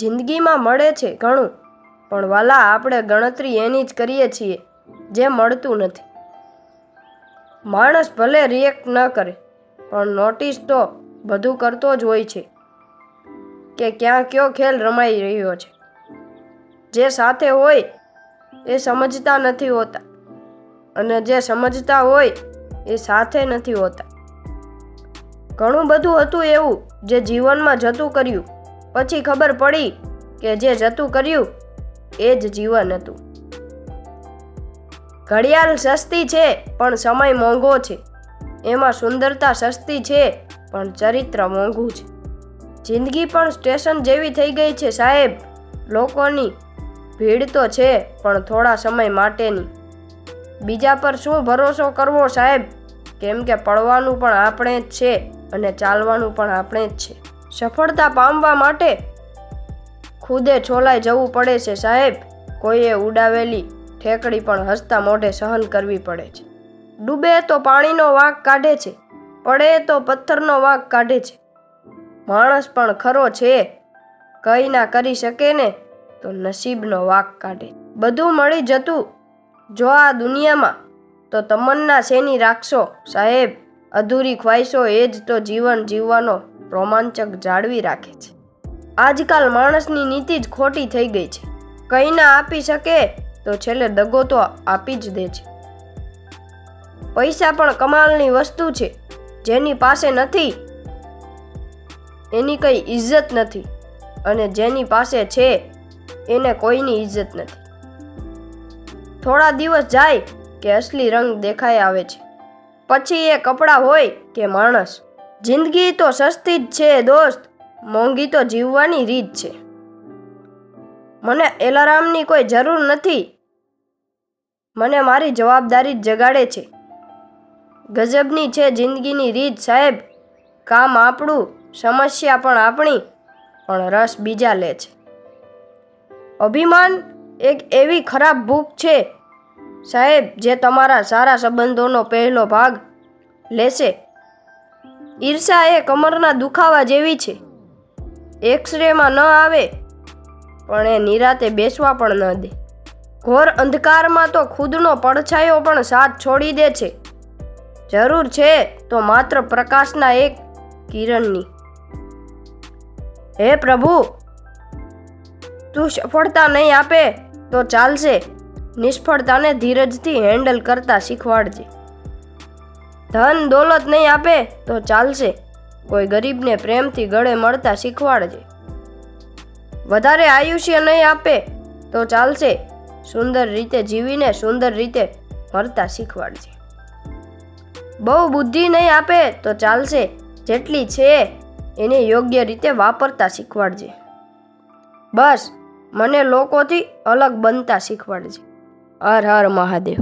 જિંદગીમાં મળે છે ઘણું. પણ વાલા, આપણે ગણતરી એની જ કરીએ છીએ, જે મળતું નથી. માણસ ભલે રિએક્ટ ન કરે, પણ નોટિસ તો બધું કરતો જ હોય છે, કે ક્યાં કયો ખેલ રમાઈ રહ્યો છે. જે સાથે હોય, એ સમજતા નથી હોતા. અને જે સમજતા હોય, એ સાથે નથી હોતા. ઘણું બધું હતું એવું, જે જીવનમાં જતું કર્યું. પછી ખબર પડી કે જે જતું કર્યું એ જ જીવન હતું. ઘડિયાળ સસ્તી છે, પણ સમય મોંઘો છે. એમાં સુંદરતા સસ્તી છે, પણ ચરિત્ર મોંઘું છે. જિંદગી પણ સ્ટેશન જેવી થઈ ગઈ છે સાહેબ. લોકોની ભીડ તો છે, પણ થોડા સમય માટેની. બીજા પર શું ભરોસો કરવો સાહેબ? કેમ કે પડવાનું પણ આપણે જ છે અને ચાલવાનું પણ આપણે જ છે. સફળતા પામવા માટે ખુદે છોલાઈ જવું પડે છે સાહેબ. કોઈએ ઉડાવેલી ઠેકડી પણ હસતા મોઢે સહન કરવી પડે છે. ડૂબે તો પાણીનો વાંક કાઢે છે, પડે તો પથ્થરનો વાંક કાઢે છે. માણસ પણ ખરો છે, કંઈ ના કરી શકે ને તો નસીબનો વાંક કાઢે બધું મળી જતું, જો આ દુનિયામાં તો તમન્ના શેની રાખશો સાહેબ? અધૂરી ખ્વાઈશો એ જ તો જીવન જીવવાનો રોમાંચક જાળવી રાખે છે. આજકાલ માણસની નીતિ જ ખોટી થઈ ગઈ છે. કંઈ ના આપી શકે તો છેલ્લે દગો તો આપી જ દે છે. પૈસા પણ કમાલની વસ્તુ છે. જેની પાસે નથી, એની કંઈ ઇજ્જત નથી. અને જેની પાસે છે, એને કોઈની ઇજ્જત નથી. થોડા દિવસ જાય કે અસલી રંગ દેખાઈ આવે છે. પછી એ કપડાં હોય કે માણસ. જિંદગી તો સસ્તી જ છે, દોસ્ત. મોંઘી તો જીવવાની રીત છે. મને એલારામની કોઈ જરૂર નથી. મને મારી જવાબદારી જ જગાડે છે. ગજબની છે જિંદગીની રીત, સાહેબ. કામ આપણું, સમસ્યા પણ આપણી, પણ રસ બીજા લે છે. અભિમાન એક એવી ખરાબ ભૂખ છે, સાહેબ, જે તમારા સારા સંબંધોનો પહેલો ભાગ લેશે. ઈર્ષા એ કમરના દુખાવા જેવી છે. એક્સરેમાં ન આવે, પણ એ નિરાતે બેસવા પણ ન દે. ઘોર અંધકારમાં તો ખુદનો પડછાયો પણ સાથ છોડી દે છે. જરૂર છે તો માત્ર પ્રકાશના એક કિરણની. હે પ્રભુ, તું સફળતા નહીં આપે તો ચાલશે. નિષ્ફળતાને ધીરજથી હેન્ડલ કરતા શીખવાડજે. ધન દોલત નહીં આપે તો ચાલશે. કોઈ ગરીબને પ્રેમથી ગળે મળતા શીખવાડજે. વધારે આયુષ્ય નહીં આપે તો ચાલશે. સુંદર રીતે જીવીને સુંદર રીતે મરતા શીખવાડજે. બહુ બુદ્ધિ નહીં આપે તો ચાલશે. જેટલી છે એને યોગ્ય રીતે વાપરતા શીખવાડજે. બસ, મને લોકોથી અલગ બનતા શીખવાડજે. હર હર મહાદેવ.